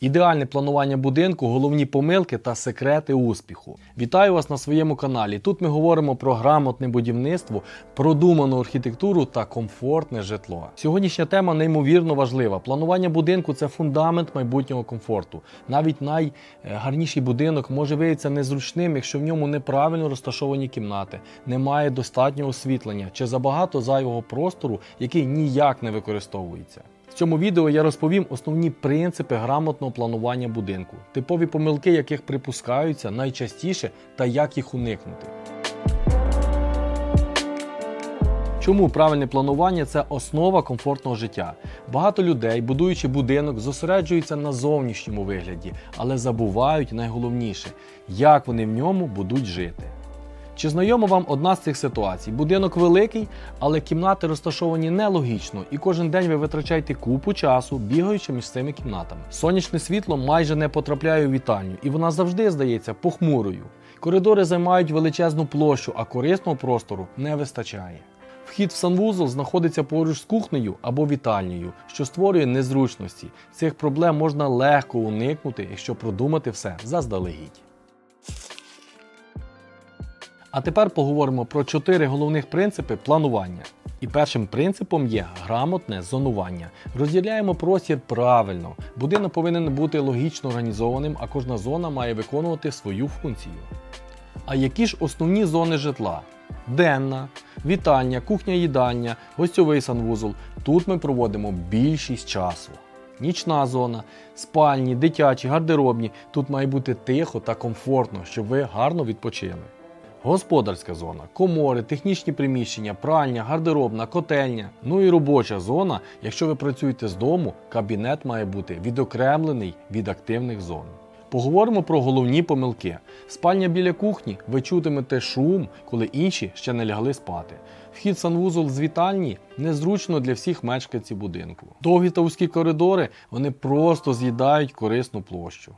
Ідеальне планування будинку, головні помилки та секрети успіху. Вітаю вас на своєму каналі. Тут ми говоримо про грамотне будівництво, продуману архітектуру та комфортне житло. Сьогоднішня тема неймовірно важлива. Планування будинку це фундамент майбутнього комфорту. Навіть найгарніший будинок може виявитися незручним, якщо в ньому неправильно розташовані кімнати, немає достатнього освітлення чи забагато зайвого простору, який ніяк не використовується. Цьому відео я розповім основні принципи грамотного планування будинку, типові помилки, яких припускаються найчастіше та як їх уникнути. Чому правильне планування це основа комфортного життя? Багато людей, будуючи будинок, зосереджуються на зовнішньому вигляді, але забувають найголовніше, як вони в ньому будуть жити. Чи знайома вам одна з цих ситуацій? Будинок великий, але кімнати розташовані нелогічно, і кожен день ви витрачаєте купу часу, бігаючи між цими кімнатами. Сонячне світло майже не потрапляє у вітальню, і вона завжди здається похмурою. Коридори займають величезну площу, а корисного простору не вистачає. Вхід в санвузол знаходиться поруч з кухнею або вітальнею, що створює незручності. Цих проблем можна легко уникнути, якщо продумати все заздалегідь. А тепер поговоримо про чотири головних принципи планування. І першим принципом є грамотне зонування. Розділяємо простір правильно. Будинок повинен бути логічно організованим, а кожна зона має виконувати свою функцію. А які ж основні зони житла? Денна, вітальня, кухня їдальня, гостьовий санвузол. Тут ми проводимо більшість часу. Нічна зона, спальні, дитячі, гардеробні. Тут має бути тихо та комфортно, щоб ви гарно відпочили. Господарська зона, комори, технічні приміщення, пральня, гардеробна, котельня, ну і робоча зона. Якщо ви працюєте з дому, кабінет має бути відокремлений від активних зон. Поговоримо про головні помилки. Спальня біля кухні, ви чутимете шум, коли інші ще не лягли спати. Вхід санвузол з вітальні незручно для всіх мешканців будинку. Довгі та вузькі коридори вони просто з'їдають корисну площу.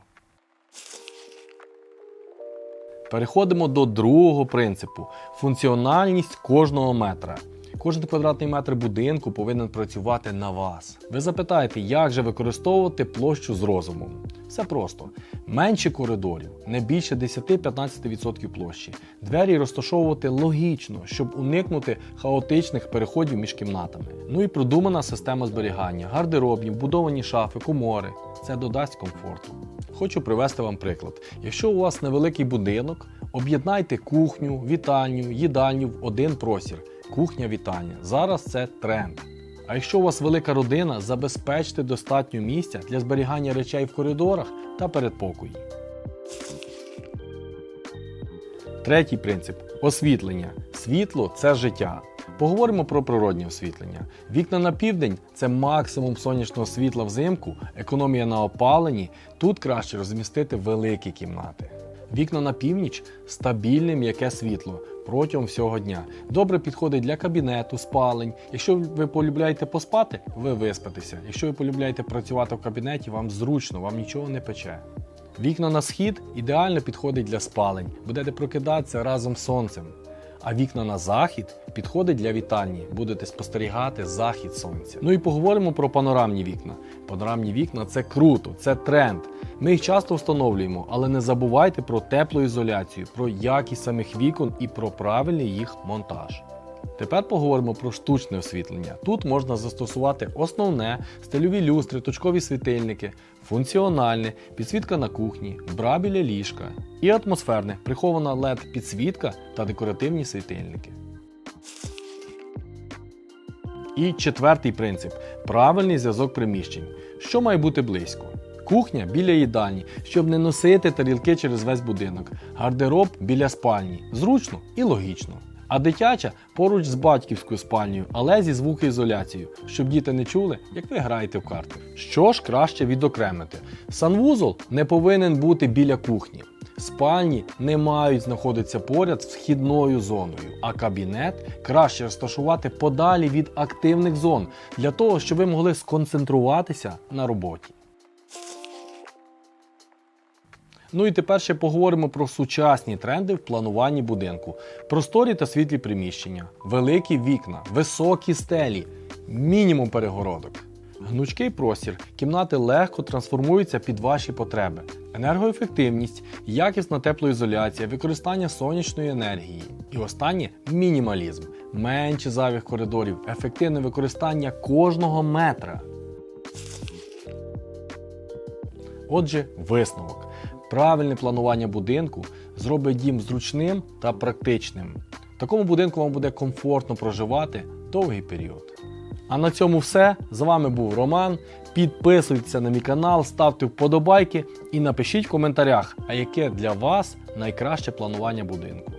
Переходимо до другого принципу функціональність кожного метра. Кожен квадратний метр будинку повинен працювати на вас. Ви запитаєте, як же використовувати площу з розумом? Все просто. Менше коридорів, не більше 10-15% площі. Двері розташовувати логічно, щоб уникнути хаотичних переходів між кімнатами. Ну і продумана система зберігання, гардеробні, вбудовані шафи, комори. Це додасть комфорту. Хочу привести вам приклад. Якщо у вас невеликий будинок, об'єднайте кухню, вітальню, їдальню в один простір. Кухня вітальня. Зараз це тренд. А якщо у вас велика родина, забезпечте достатньо місця для зберігання речей в коридорах та передпокої. Третій принцип освітлення. Світло це життя. Поговоримо про природнє освітлення. Вікна на південь це максимум сонячного світла взимку, економія на опаленні. Тут краще розмістити великі кімнати. Вікна на північ стабільне м'яке світло протягом всього дня. Добре підходить для кабінету, спалень. Якщо ви полюбляєте поспати, ви виспитеся. Якщо ви полюбляєте працювати в кабінеті, вам зручно, вам нічого не пече. Вікна на схід ідеально підходить для спалень. Будете прокидатися разом з сонцем. А вікна на захід підходить для вітальні. Будете спостерігати захід сонця. Ну і поговоримо про панорамні вікна. Панорамні вікна це круто, це тренд. Ми їх часто встановлюємо, але не забувайте про теплоізоляцію, про якість самих вікон і про правильний їх монтаж. Тепер поговоримо про штучне освітлення. Тут можна застосувати основне, стильові люстри, точкові світильники, функціональне, підсвітка на кухні, бра біля ліжка і атмосферне, прихована LED підсвітка та декоративні світильники. І четвертий принцип правильний зв'язок приміщень. Що має бути близько? Кухня біля їдальні, щоб не носити тарілки через весь будинок. Гардероб біля спальні. Зручно і логічно. А дитяча поруч з батьківською спальнею, але зі звукоізоляцією, щоб діти не чули, як ви граєте в карти. Що ж краще відокремити? Санвузол не повинен бути біля кухні. Спальні не мають знаходитися поряд з вхідною зоною, а кабінет краще розташувати подалі від активних зон для того, щоб ви могли сконцентруватися на роботі. Ну і тепер ще поговоримо про сучасні тренди в плануванні будинку. Просторі та світлі приміщення, великі вікна, високі стелі, мінімум перегородок. Гнучкий простір кімнати легко трансформуються під ваші потреби. Енергоефективність, якісна теплоізоляція, використання сонячної енергії. І останнє мінімалізм, менше зайвих коридорів, ефективне використання кожного метра. Отже, висновок. Правильне планування будинку зробить дім зручним та практичним. В такому будинку вам буде комфортно проживати довгий період. А на цьому все. З вами був Роман. Підписуйтеся на мій канал, ставте вподобайки і напишіть в коментарях, а яке для вас найкраще планування будинку.